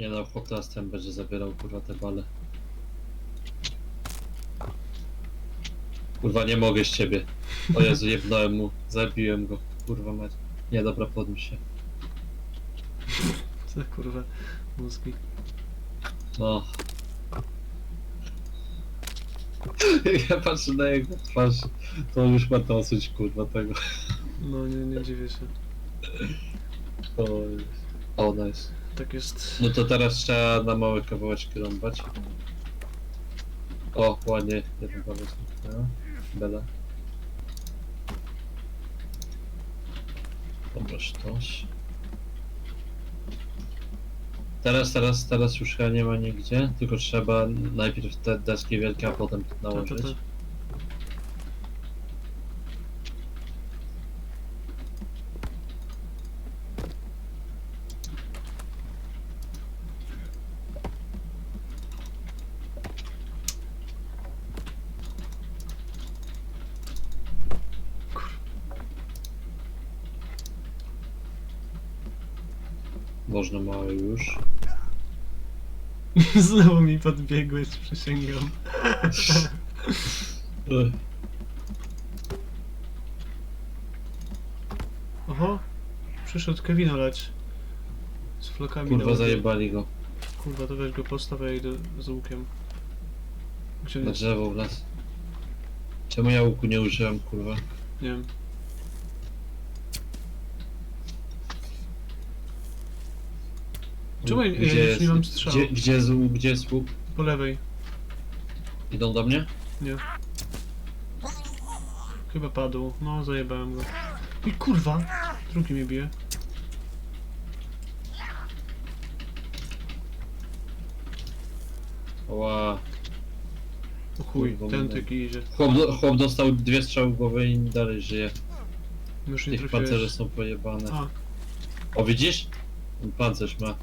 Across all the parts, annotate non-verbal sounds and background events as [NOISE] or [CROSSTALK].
Nie no, chłop teraz ten będzie zabierał kurwa te bale. Kurwa nie mogę z ciebie. O Jezu, jebnąłem mu, zabiłem go. Kurwa mać. Nie dobra, podnieś się. Co kurwa, mózgi. No. [LAUGHS] Ja patrzę na jego twarz, to on już ma dosyć kurwa tego. No nie, nie dziwię się. O, o nice. Tak jest. No to teraz trzeba na małe kawałeczki rąbać. O, ładnie, jeden kawałek. No, Bela. Dobra, sztos. Teraz, teraz, teraz już chyba nie ma nigdzie, tylko trzeba najpierw te deski wielkie, a potem To, to, nałożyć. to. Można małe już. [LAUGHS] Znowu mi podbiegłeś, przysięgam. Ech, Oho, przyszedł Kevin olać. Z flokami Kurwa na zajebali go. Kurwa, to weź go postaw, ja idę z łukiem. Gdzie Na drzewo w las. Czemu ja łuku nie użyłem, kurwa? Nie wiem. Czemu ja, już nie mam strzału? Gdzie, gdzie, łuk, gdzie jest łuk? Po lewej. Idą do mnie? Nie. Chyba padł. No, zajebałem go. I kurwa! Drugi mnie bije. Ła. O chuj, Kurwa, ten tyki idzie. Chłop, do- chłop dostał dwie strzały w głowę i dalej żyje. Już nie Tych pancerze trafiłeś. są pojebane. A, O widzisz? On Pancerz ma.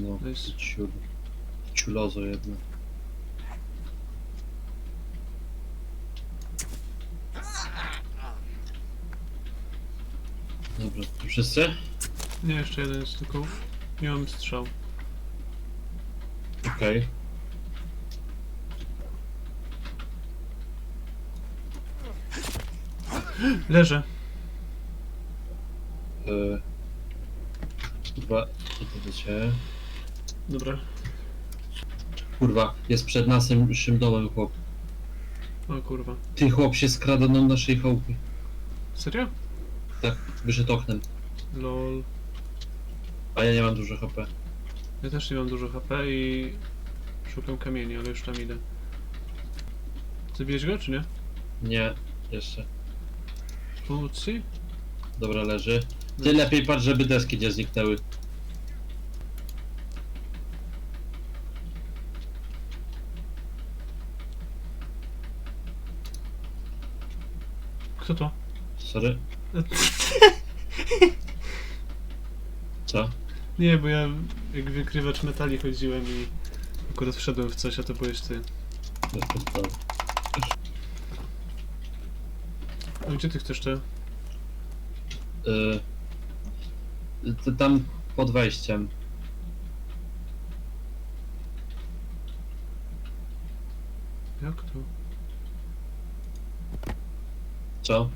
No, Nice. ciul. Ciulozo jedno. Dobra, to wszyscy? nie, jeszcze jeden jest tylko. Nie mam strzał. Okej. Leżę. Idę do ciebie. Dobra. Kurwa, jest przed naszym domem chłop. O kurwa. Ty chłop się skrada na naszej chałupy. Serio? Tak, wyszedł oknem. Lol. A ja nie mam dużo HP. Ja też nie mam dużo HP i szukam kamieni, ale już tam idę. Zabijesz go, czy nie? Nie, jeszcze. Pomóc ci? Dobra, leży. Ty lepiej patrz, żeby deski nie zniknęły. Kto to? Sorry. Co? Nie, bo ja jak wykrywacz metali chodziłem i akurat wszedłem w coś, a to byłeś ty. Bez podstawy. A gdzie ty chcesz te? Y, ty tam pod wejściem. Jak to? Co?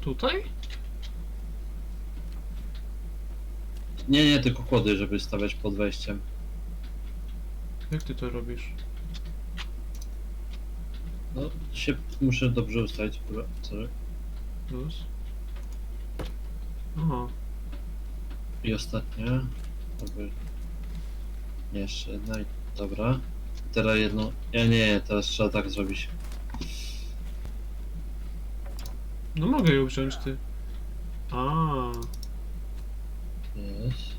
Tutaj? Nie, nie, tylko kłody, żeby stawiać pod wejściem. Jak ty to robisz? No, się muszę dobrze ustawić. kurwa, Sorry. Plus? Aha. I ostatnia. Dobra. Jeszcze jedna i dobra. Teraz jedno. Ja nie, teraz trzeba tak zrobić. No mogę ją wziąć, ty. A, Jest.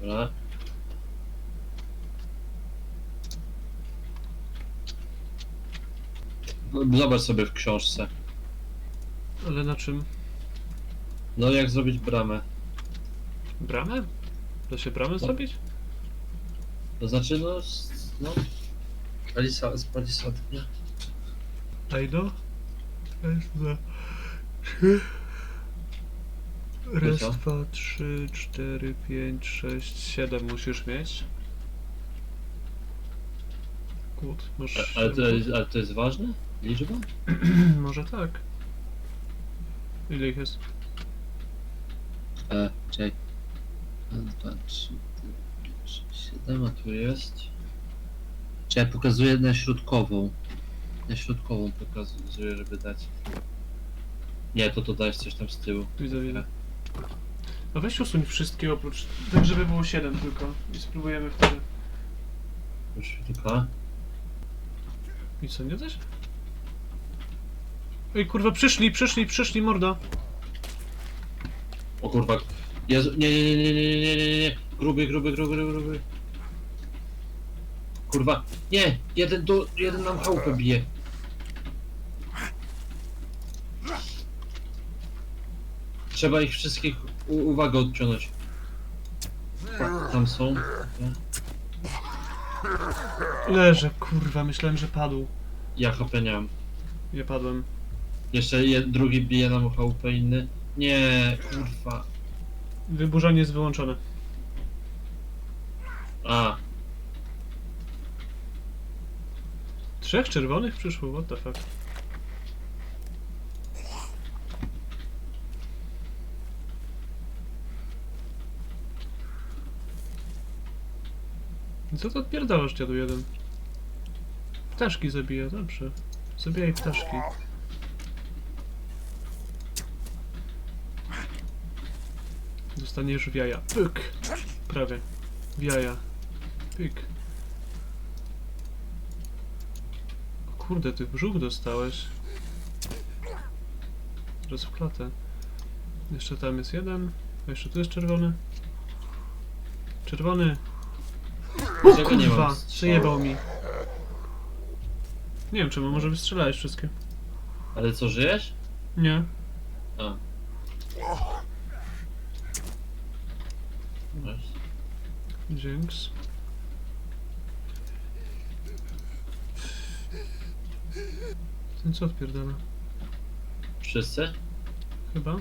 Dobra. Zobacz sobie w książce. ale na czym? No jak zrobić bramę? Bramę? Da się bramę No. zrobić? To znaczy, no, s- no, z palisady, nie? Ajdo? Raz, dwa, trzy. Raz, dwa, trzy, cztery, pięć, sześć, siedem musisz mieć. Masz A- Ale to, siedem. jest, ale to jest ważne? Liczba? [CLEARS THROAT] Może tak. Ile ich jest? E, czekaj. Raz, dwa, trzy, cztery, pięć, sześć, siedem, a tu jest... Czekaj, pokazuję na środkową. Na środkową pokazuję, żeby dać. Nie, to to dajesz coś tam z tyłu. Widzę, widzę. No weź usuń wszystkie oprócz... Tak, żeby było 7 tylko. I spróbujemy wtedy. Już tylko. I co, nie też? Ej, kurwa, przyszli, przyszli, przyszli, morda. O kurwa. Jezu, nie, nie, nie, nie, nie, nie, nie, nie. Gruby, gruby, gruby, gruby, gruby. Kurwa. Nie! Jeden do, jeden nam chałupę bije. Trzeba ich wszystkich u, uwagę odciągnąć. Tam są. Leżę, kurwa, myślałem, że padł. Ja HP nie mam. Padłem. Jeszcze jed, drugi bije nam chałupę inny. Nie, kurwa. Wyburzanie jest wyłączone. A, Trzech czerwonych przyszło, what the fuck. Co to odpierdalasz, dziadu jeden? Ptaszki zabija, dobrze. Zabijaj ptaszki. Dostaniesz w jaja. Pyk! Prawie. W jaja. Pyk. O kurde, ty brzuch dostałeś. Teraz w klatę. Jeszcze tam jest jeden. A jeszcze tu jest czerwony. Czerwony. O Czego nie kurwa, przejebał mi. Nie wiem czemu, może wystrzelałeś wszystkie. ale co, żyjesz? Nie. A. Dzięks. Ten co odpierdala? Wszyscy? Chyba?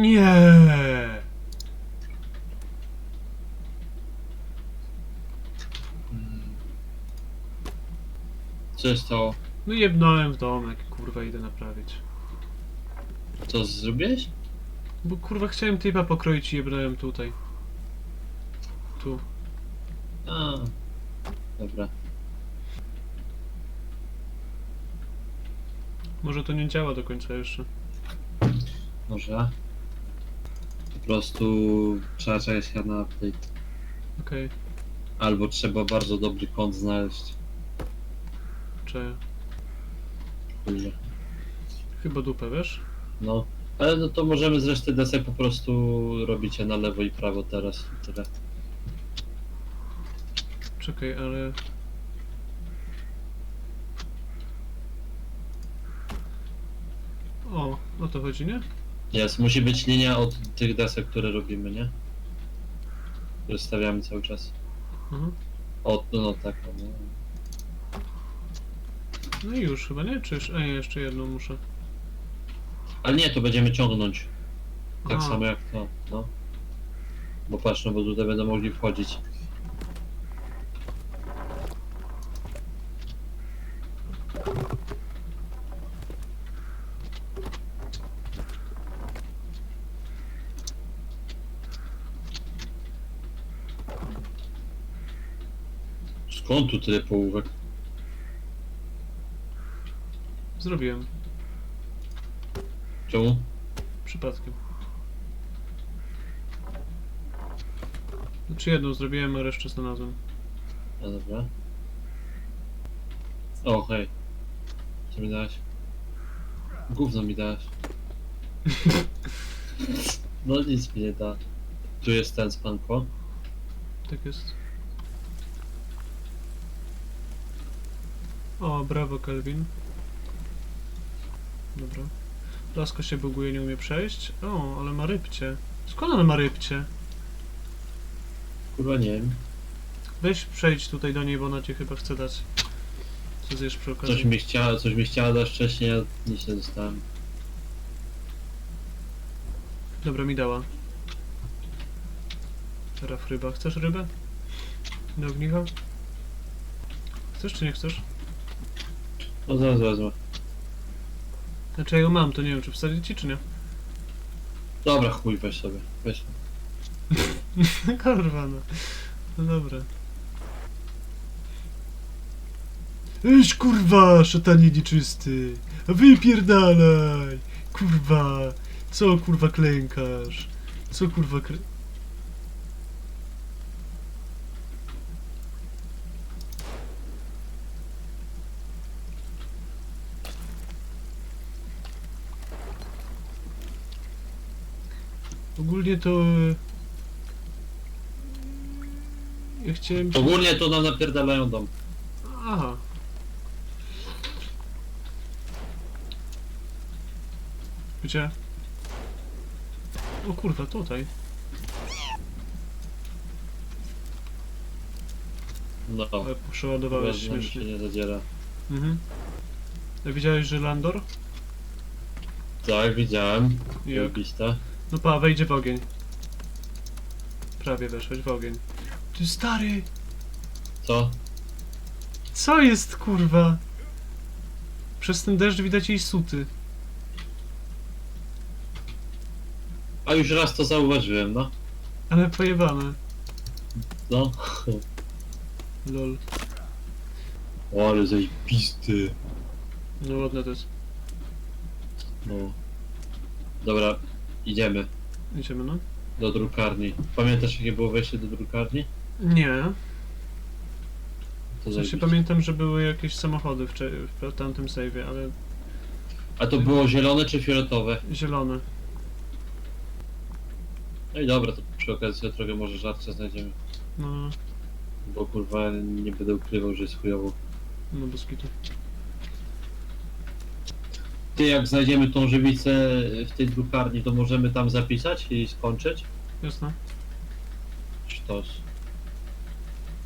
Nie! Co jest to? No jebnąłem w domek, kurwa idę naprawić. Co zrobiłeś? Bo kurwa chciałem typa pokroić i jebnąłem tutaj. Tu. A. Dobra. Może to nie działa do końca jeszcze. Może. Po prostu trzeba czekać chyba na update. Okej, Albo trzeba bardzo dobry kąt znaleźć. okay, Kurde. Chyba dupę, wiesz? No. Ale no to możemy z reszty desek po prostu robić je na lewo i prawo teraz i tyle. Czekaj, ale... O, o to chodzi, nie? Jest, musi być linia od tych desek, które robimy, nie? Które stawiamy cały czas. Mhm. O, no, no tak, no. No i już chyba, nie? Czy jeszcze... A nie, jeszcze jedną muszę. Ale nie, to będziemy ciągnąć. Tak A. samo jak to, no. Bo patrz, no bo tutaj będą mogli wchodzić. Skąd tu tyle połówek? Zrobiłem. Czemu? Przypadkiem. Znaczy jedną zrobiłem, a resztę znalazłem. A dobra. O, hej. Co mi dałeś? Gówno mi dałeś. [LAUGHS] No nic mi nie da. Tu jest ten spanko. Tak jest. O, brawo Kelvin. Dobra. Lasko się buguje, nie umie przejść. O, ale ma rybcie. Skąd on ma rybcie? Kurwa nie wiem. Weź przejdź tutaj do niej, bo ona cię chyba chce dać. Co zjesz przy okazji? Coś mi chciała, coś mi chciała dać wcześniej, a nic nie dostałem. Dobra, mi dała. Teraz ryba. Chcesz rybę? Do ognicha? Chcesz czy nie chcesz? No zaraz wezmę. Znaczy ja ją mam, to nie wiem czy wsadzić ci czy nie. Dobra, chuj, weź sobie. Weź. [LAUGHS] Kurwa no. No dobra. Eś kurwa, szatanie nieczysty! Wypierdalaj! Kurwa! Co kurwa klękasz? Co kurwa kre... Ogólnie to... e, Ja chciałem... ci- Ogólnie to nam napierdalają dom. Aha. Gdzie? O kurwa, tutaj. No. Ale przeładowałeś Chyba nam się śmiesznie. nie zadziera. Mhm. A widziałeś, że Landor? Tak, widziałem. Jak? Lista. No pa, wejdzie w ogień. Prawie weszłeś w ogień. Ty stary! Co? Co jest kurwa? Przez ten deszcz widać jej suty. A już raz to zauważyłem, no. Ale pojebane. No. Lol. O, ale zajebisty. No ładne to jest. No. Dobra, idziemy Idziemy, no? do drukarni. Pamiętasz jakie było wejście do drukarni? Nie. To W sensie zajebiście. pamiętam, że były jakieś samochody w, cze- w tamtym save'ie, ale A to było zielone czy fioletowe? zielone. No i dobra, to przy okazji sobie trochę może żarcia znajdziemy. No, Bo kurwa nie będę ukrywał, że jest chujowo. no bez kitu. Ty jak znajdziemy tą żywicę w tej drukarni, to możemy tam zapisać i skończyć? Jasne? Sztos.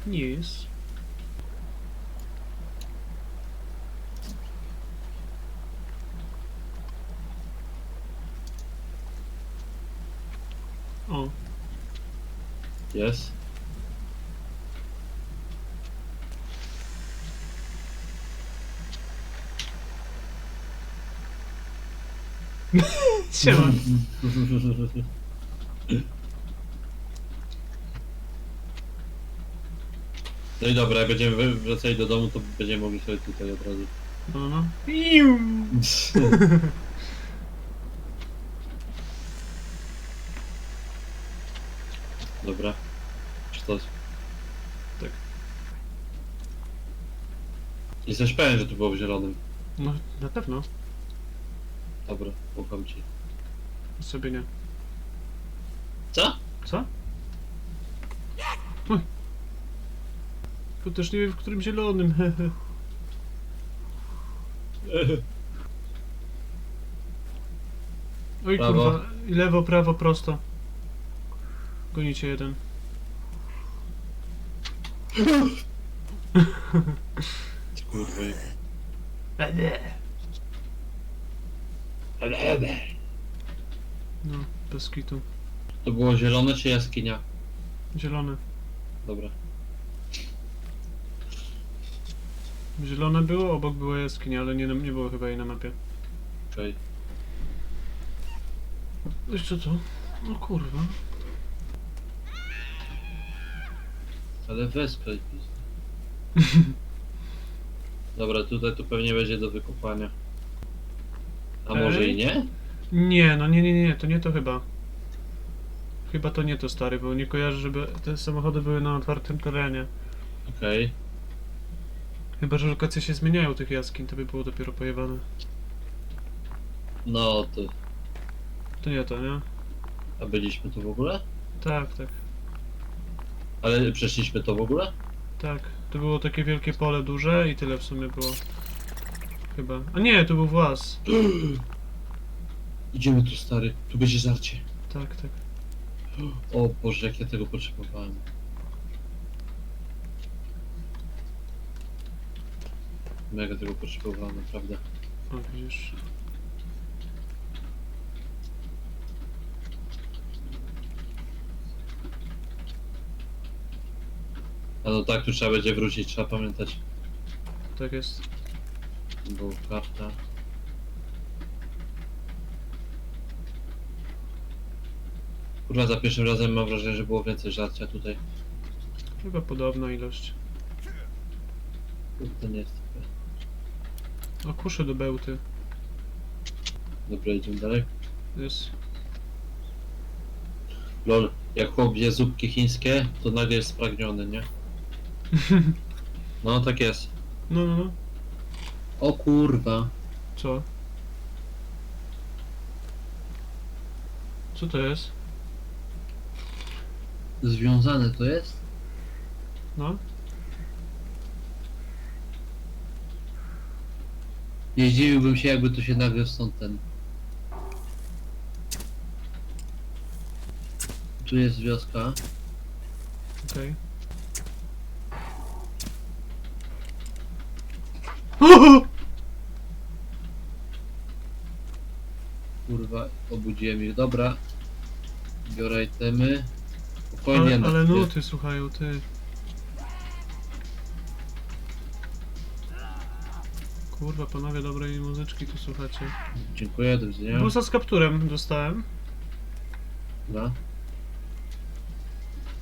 Nie jest. O, Jest? Siema. No i dobra, jak będziemy wr- wracali do domu, to będziemy mogli sobie tutaj od razu. No, no. Iu. Dobra. Sztos. Tak. Jesteś pewien, że to było w zielonym. No, na pewno. Dobra, ufam ci. Sobie nie. Co? Co? Oj. To też nie wiem w którym zielonym, hehe. [LAUGHS] Oj Prawo. kurwa, lewo, prawo, prosto. Gonicie jeden. Kurwa. No, bez kitu. To było zielone czy jaskinia? Zielone. Dobra. Zielone było, obok była jaskinia, ale nie, nie było chyba jej na mapie. Okej. Jeszcze co? No kurwa. Ale wespraj [LAUGHS] Dobra, tutaj to pewnie będzie do wykopania. A może i nie? Nie, no nie, nie, nie, to nie to chyba. Chyba to nie to stary, bo nie kojarzę, żeby te samochody były na otwartym terenie. Okej. Chyba, że lokacje się zmieniają tych jaskiń, to by było dopiero pojebane. No to. To nie to, nie? A byliśmy tu w ogóle? Tak, tak, Ale przeszliśmy to w ogóle? tak. To było takie wielkie pole duże i tyle w sumie było. Chyba. A nie, to był włas. [GASPS] Idziemy tu stary, tu będzie żarcie. Tak, tak. [GASPS] O Boże, jak ja tego potrzebowałem. Mega tego potrzebowałem, naprawdę. O, widzisz. A no tak, tu trzeba będzie wrócić, trzeba pamiętać. Tak jest. Bo karta. Kurwa, za pierwszym razem mam wrażenie, że było więcej żarcia tutaj. Chyba podobna ilość. To nie jest takie. O, kusze do bełty. Dobra, idziemy dalej. Jest. Lol, jak chłop je zupki chińskie, to nagle jest spragniony, nie? [LAUGHS] No, tak jest. No, no, no. O kurwa. Co? Co to jest? Związane to jest? No? Nie zdziwiłbym się, jakby tu się nagle stąd ten... Tu jest wioska. Okej. Kurwa, obudziłem ich. Dobra. Biorę itemy. Spokojnie, Ale, no. ale nuty słuchają, ty. Kurwa, panowie dobrej muzyczki tu słuchacie. Dziękuję, do widzenia. Busa z kapturem dostałem. Dobra.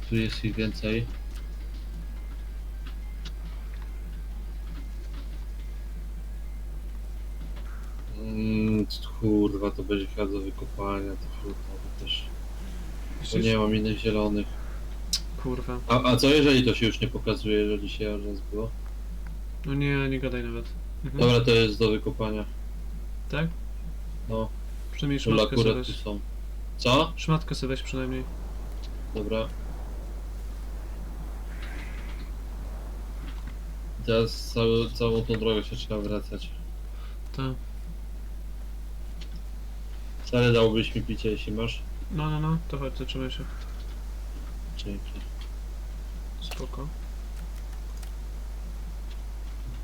Tu jest ich więcej. Kurwa, to będzie chyba do wykopania, to frutowe też. Bo nie mam innych zielonych. Kurwa. A, a co jeżeli to się już nie pokazuje, jeżeli się raz było? No nie, nie gadaj nawet. Mhm. Dobra, to jest do wykopania. Tak? No, Przynajmniej szmatkę sobie akurat tu weź. są. Co? Szmatkę sobie weź przynajmniej. Dobra. Teraz cały, całą tą drogę się trzeba wracać. Tak. Stary dałbyś mi picie, jeśli masz? No, no, no, to chodź, zatrzymaj się. Dzięki. Spoko.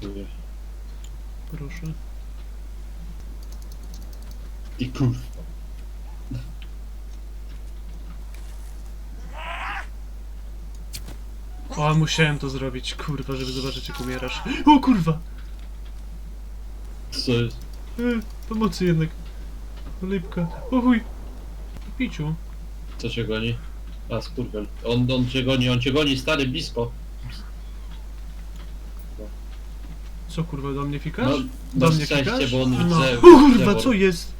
Dziękuję. Proszę. I kurwa. O, musiałem to zrobić, kurwa, żeby zobaczyć jak umierasz. O kurwa! Co jest? E, pomocy jednak. Lipka. O chuj! Piciu. Co cię goni? A, skurwiel. On, on cię goni, on cię goni, stary, blisko. Co kurwa, do mnie fikasz? No, do no mnie szczęście, fikasz? bo on no. chce... O [LAUGHS] kurwa, co jest?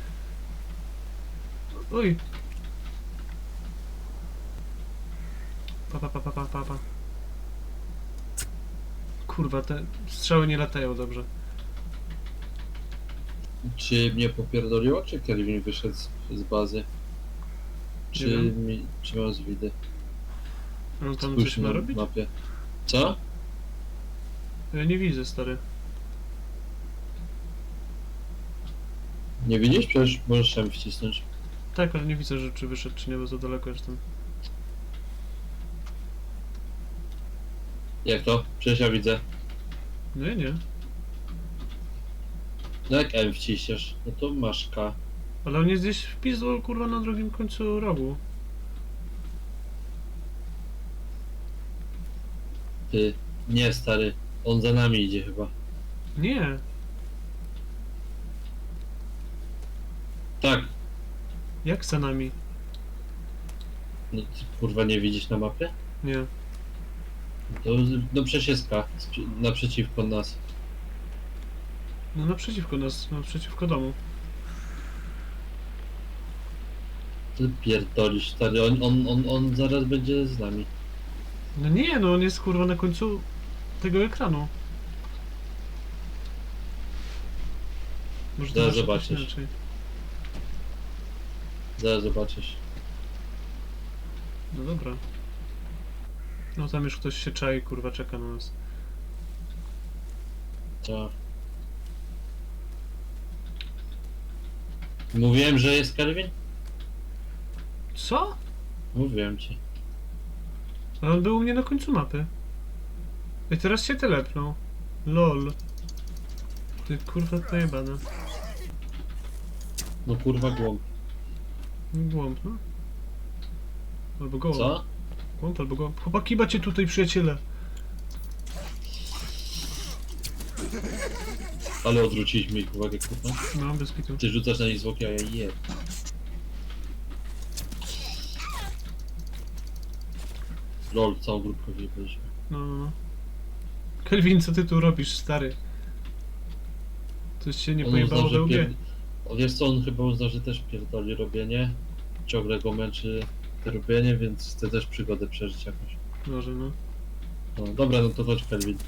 Oj. Pa, pa, pa, pa, pa, pa, pa. Kurwa, te strzały nie latają dobrze. Czy mnie popierdoliło, czy Kelvin wyszedł z, z bazy? Czy, mi, czy miał zwidy? On tam Spójrz coś ma na robić? mapie. Co? Ja nie widzę, stary. Nie widzisz? Przecież możesz tam wcisnąć. Tak, ale nie widzę, że czy wyszedł, czy nie, bo za daleko jestem. Jak to? Przecież ja widzę. No ja nie. No jak M wciśniesz, no to masz K. Ale on jest gdzieś w pizdu, kurwa, na drugim końcu rogu. Ty. Nie, stary. On za nami idzie chyba. Nie. Tak. Jak za nami? No ty kurwa nie widzisz na mapie? Nie. To, no przecież jest K. Naprzeciwko nas. No naprzeciwko nas, naprzeciwko domu. Ty pierdolisz, stary. On, on, on, on zaraz będzie z nami. No nie, no on jest kurwa na końcu tego ekranu. Może to Zaraz zobaczysz. inaczej. Zaraz zobaczysz. No dobra. No tam już ktoś się czai, kurwa, czeka na nas. To. Mówiłem, że jest Kelvin? Co? Mówiłem ci. Ale on był u mnie na końcu mapy. I teraz się telepnął. Lol. Ty kurwa pojebana. No kurwa głąb. Głąb, no. Albo gołąb. Co? Głąb albo gołąb. Chłopaki, macie tutaj przyjaciele. Ale odwróciliśmy ich uwagę, kurwa. No, bez kitu. Ty rzucasz na nich zwłoki, a ja je. Lol, całą grupkę wyjebaliśmy. No, no, no. Kelvin, co ty tu robisz, stary? Coś się nie pojebało we łbie. O, Wiesz co, on chyba uznał, że też pierdoli robienie. Ciągle go męczy to robienie, więc chce też przygodę przeżyć jakoś. Może, no. No dobra, no to chodź Kelvin.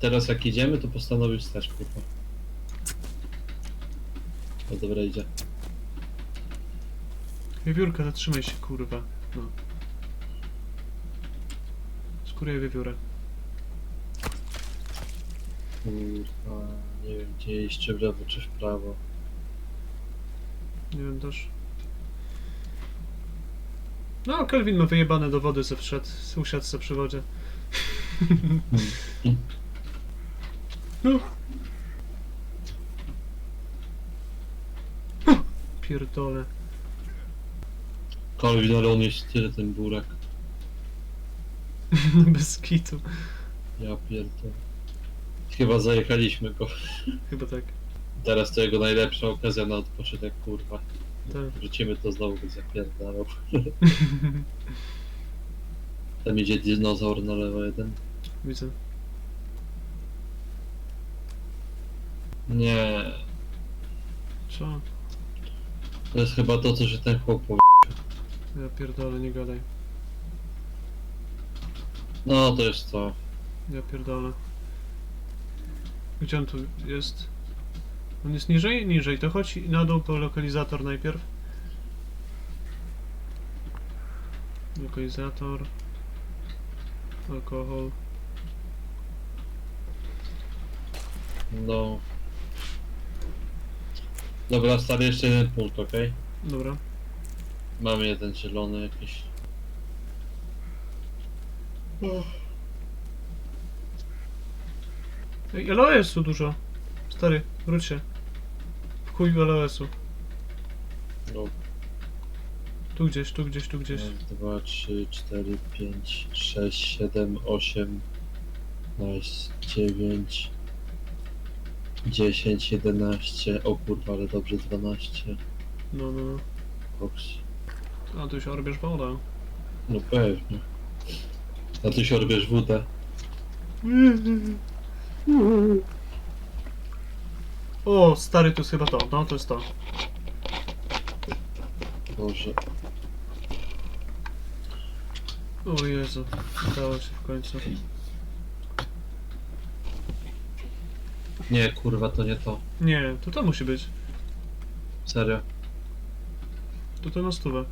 Teraz jak idziemy, to postanowił stać, kurwa. No dobra, idzie. Wiewiórka, zatrzymaj się, kurwa. No. Skóruję wiewiórę. Kurwa, nie wiem gdzie iść, czy w lewo, czy w prawo. Nie wiem też. No, Kelvin ma wyjebane do wody, se wszedł. Usiadł se przy wodzie. [LAUGHS] No. Pierdolę. On jest tyle ten burak. [LAUGHS] Bez kitu. Ja pierdolę. Chyba zajechaliśmy go. Chyba tak. Teraz to jego najlepsza okazja na odpoczynek, kurwa. Tak. Wrócimy to znowu by zapierdalał. [LAUGHS] Tam idzie dinozaur na lewo jeden. Widzę. Nie, Co? to jest chyba to, co się ten chłop powie. Ja pierdolę, nie gadaj. No, to jest to. Ja pierdolę. Gdzie on tu jest? On jest niżej? Niżej. To chodź na dół po lokalizator najpierw. Lokalizator. Alkohol. No. Dobra, stary, jeszcze jeden punkt, okej? Dobra. Mamy jeden zielony jakiś. Ej, LOS-u dużo. Stary, wróć się. W chuj LOS-u. No, Tu gdzieś, tu gdzieś, tu gdzieś. raz, dwa, trzy, cztery, pięć, sześć, siedem, osiem, dwanaście, dziewięć, dziesięć, jedenaście, o kurwa, ale dobrze, dwanaście, No, no, koks. A tu się orbiesz woda. No pewnie. A ty się odbierz wódę. O, stary, to jest chyba to. No, to jest to. Boże. O Jezu, udało się w końcu. Nie, kurwa, to nie to. Nie, to to musi być. Serio. To to na stówę.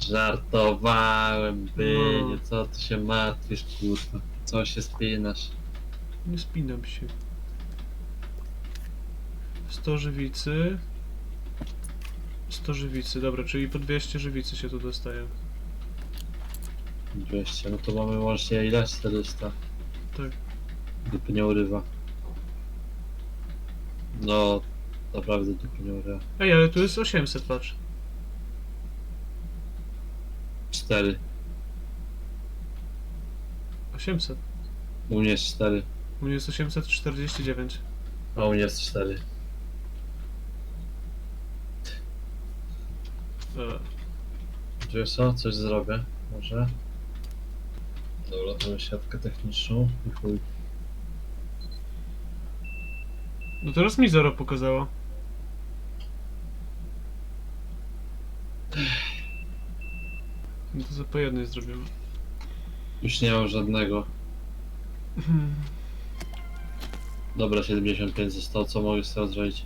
Żartowałem, bynie, No. co ty się martwisz, kurwa. Co się spinasz? Nie spinam się. 100 żywicy. 100 żywicy, dobra, czyli po 200 żywicy się tu dostaje. 200, no to mamy łącznie ile? 400. Tak. Dupy nie urywa. No, naprawdę dupy nie. Ej, ale tu jest 800, patrz. 4. 800. U mnie jest 4, U mnie jest 849. a u mnie jest 4. E, co? Coś zrobię, może? Dobra, to siatkę techniczną i chuj. No teraz mi zero pokazała. No to za po jednej zrobiłem. Już nie mam żadnego. Dobra, 75 zostało, co mogę z tego zrobić?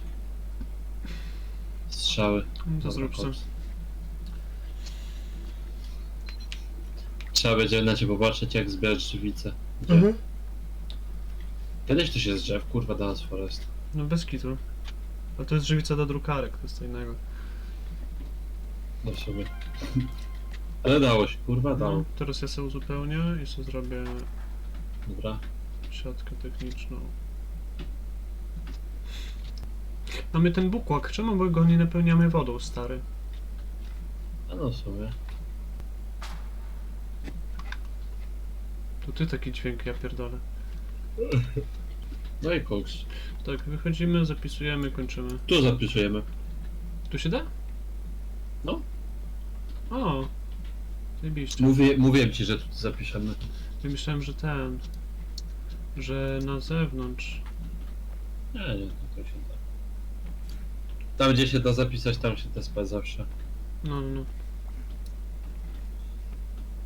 Strzały. No to zrób Trzeba będzie na cię popatrzeć, jak zbierać żywicę. Gdzie? Mhm. Kiedyś to się z drzew, kurwa, Dance Forest. No bez kitu. A to jest żywica do drukarek, to jest co innego. No w sumie. [LAUGHS] Ale dało się, kurwa, dało. No, teraz ja sobie uzupełnię i sobie zrobię Dobra. siatkę techniczną. Mamy ten bukłak, czemu my go nie napełniamy wodą, stary? A no w sumie. To ty taki dźwięk, ja pierdolę. [LAUGHS] No i koks. Tak, wychodzimy, zapisujemy, kończymy. Tu zapisujemy. Tu się da? No. O! Zajebiście. Mówię, mówiłem ci, że tu zapiszemy. Ja myślałem, że ten... Że na zewnątrz. Nie, nie, to się da. Tam gdzie się da zapisać, tam się da spać zawsze. No, no, no.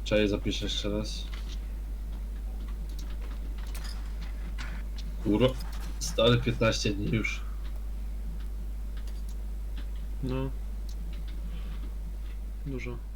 Trzeba je zapiszę jeszcze raz. Kurwa. Stary 15 dni już. No. Dużo.